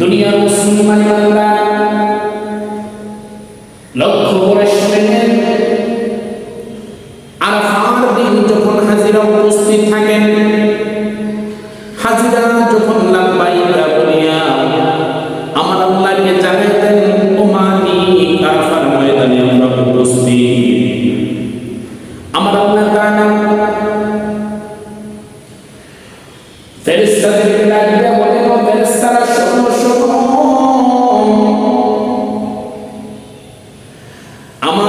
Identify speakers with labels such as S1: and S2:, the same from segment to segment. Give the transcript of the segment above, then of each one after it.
S1: দুনিয়ার মুসলমান বান্দা। লক্ষ্য করে শুনেন আরাফার দিন যখন হাজিরা উপস্থিত থাকেন, হাজিরা যখন আমার আল্লাহকে ও আরাফার ময়দানে আমরা উপস্থিত। আমার আল্লাহ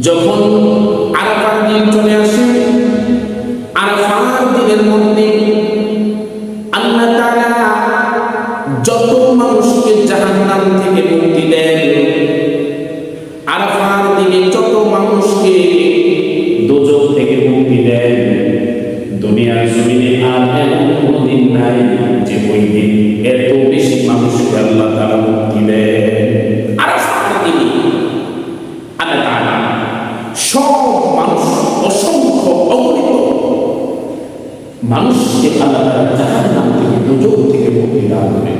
S1: যখন আরাফার দিন চলে আসে আরাফার দিনের মধ্যে আল্লাহ তারা যত মানুষকে জাহান্নাম থেকে মুক্তি দেন আরাফার দিনে যত মানুষকে দোজক থেকে মুক্তি দেন, দুনিয়ার জমিনে আর এমন কোনো দিন নাই যে ওই দিন এত বেশি মানুষকে আল্লাহ তারা মুক্তি দেন আরাফার দিনে আল্লাহ তাআলা সব মানুষ, অসংখ্য, অগণিত মানুষকে আল্লাহ তাআলা জাহান্নাম থেকে দোজক থেকে মুক্তি দান। করে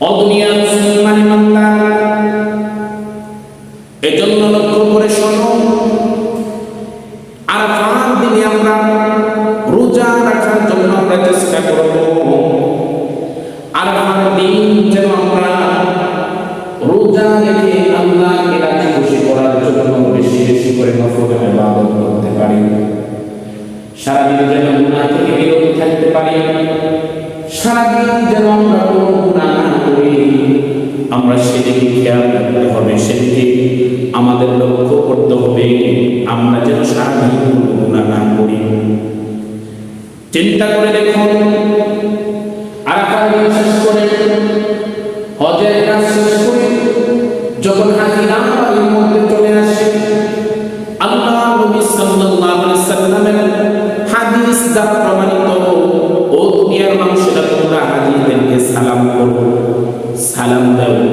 S1: অদুনিয়ার মুসলমান বান্দা এজন্য লক্ষ্য করে শোনো আরাফার দিনে আমরা রোজা রাখার জন্য আমরা চেষ্টা করব। সারাদিন যেন গুনাহ থেকে বিরত থাকতে পারি। সারাদিন যেন আমরা কোনো গুনাহ না করি। আমরা সেদিকে খেয়াল রাখতে হবে, সেদিকে আমাদের লক্ষ্য করতে হবে। আমরা যেন সারাদিন কোনো গুনাহ না করি। চিন্তা করে দেখুন। দিন শেষ করে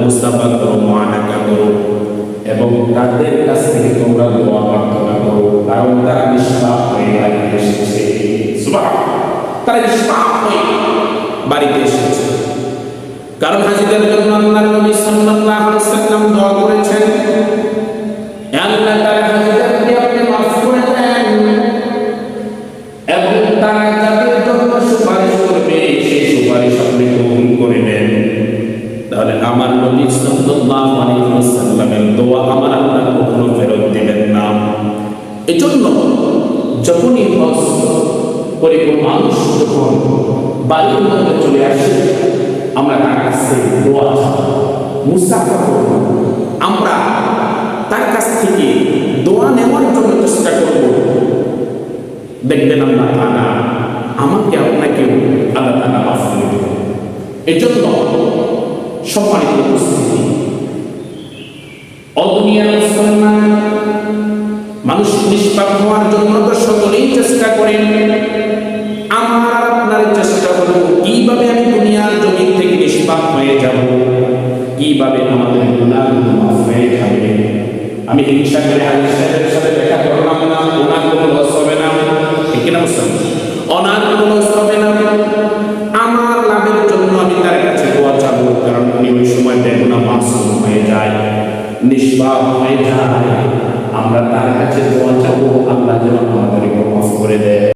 S1: মুস্তাফা করো মহানাকা করো এবং তাদের কাছ থেকে তোমরা দোয়া প্রার্থনা করো। কারণ তারা নিষ্পাপ হয়ে বাড়িতে এসেছে। তারা নিষ্পাপ হয়ে বাড়িতে এসেছে। কারণ হাজিদের জন্য আল্লাহ নবী সাল্লাল্লাহু আলাইহি সাল্লাম দোয়া করেছেন সাল্লাল্লাহু আলাইহি ওয়াসাল্লামের দোয়া আমার আল্লাহ কখনো ফেরত দিবেন না। এজন্য যখনই হজ করে কোনো মানুষ যখন বাড়ির মধ্যে চলে আসে, আমরা তার কাছে দোয়া মুসাফা করব। আমরা তার কাছ থেকে দোয়া নেওয়ার জন্য চেষ্টা করব। দেখবেন আল্লাহ তাআলা আমাকে আপনাকে আল্লাহ তাআলা মাফ করে দেবেন। এজন্য সম্মানিত উপস্থিতি মানুষ নিষ্পাপ হওয়ার জন্য তো সকলেই চেষ্টা করেন। আমার আপনার চেষ্টা হলো কীভাবে আমি দুনিয়ার জমিন থেকে নিষ্পাপ হয়ে যাব? কীভাবে আমাদের গুণাগুলো মাফ হয়ে যাবে? আমি হিংসা করে হাজির সাহেবের সাথে দেখা করলাম না ওনার কোনো লস হবে না। ঠিক না বুঝলাম ওনার কোনো লস হবে না। আমার লাভের জন্য আমি তার কাছে দোয়া চাবো, কারণ উনি ওই সময় বেগুনা মাসুম হয়ে যায়, নিষ্পাপ হয়ে যায়। আমরা তার কাছে দোয়া চাবো আল্লাহ যেন আমাদেরকে মাফ করে দেয়।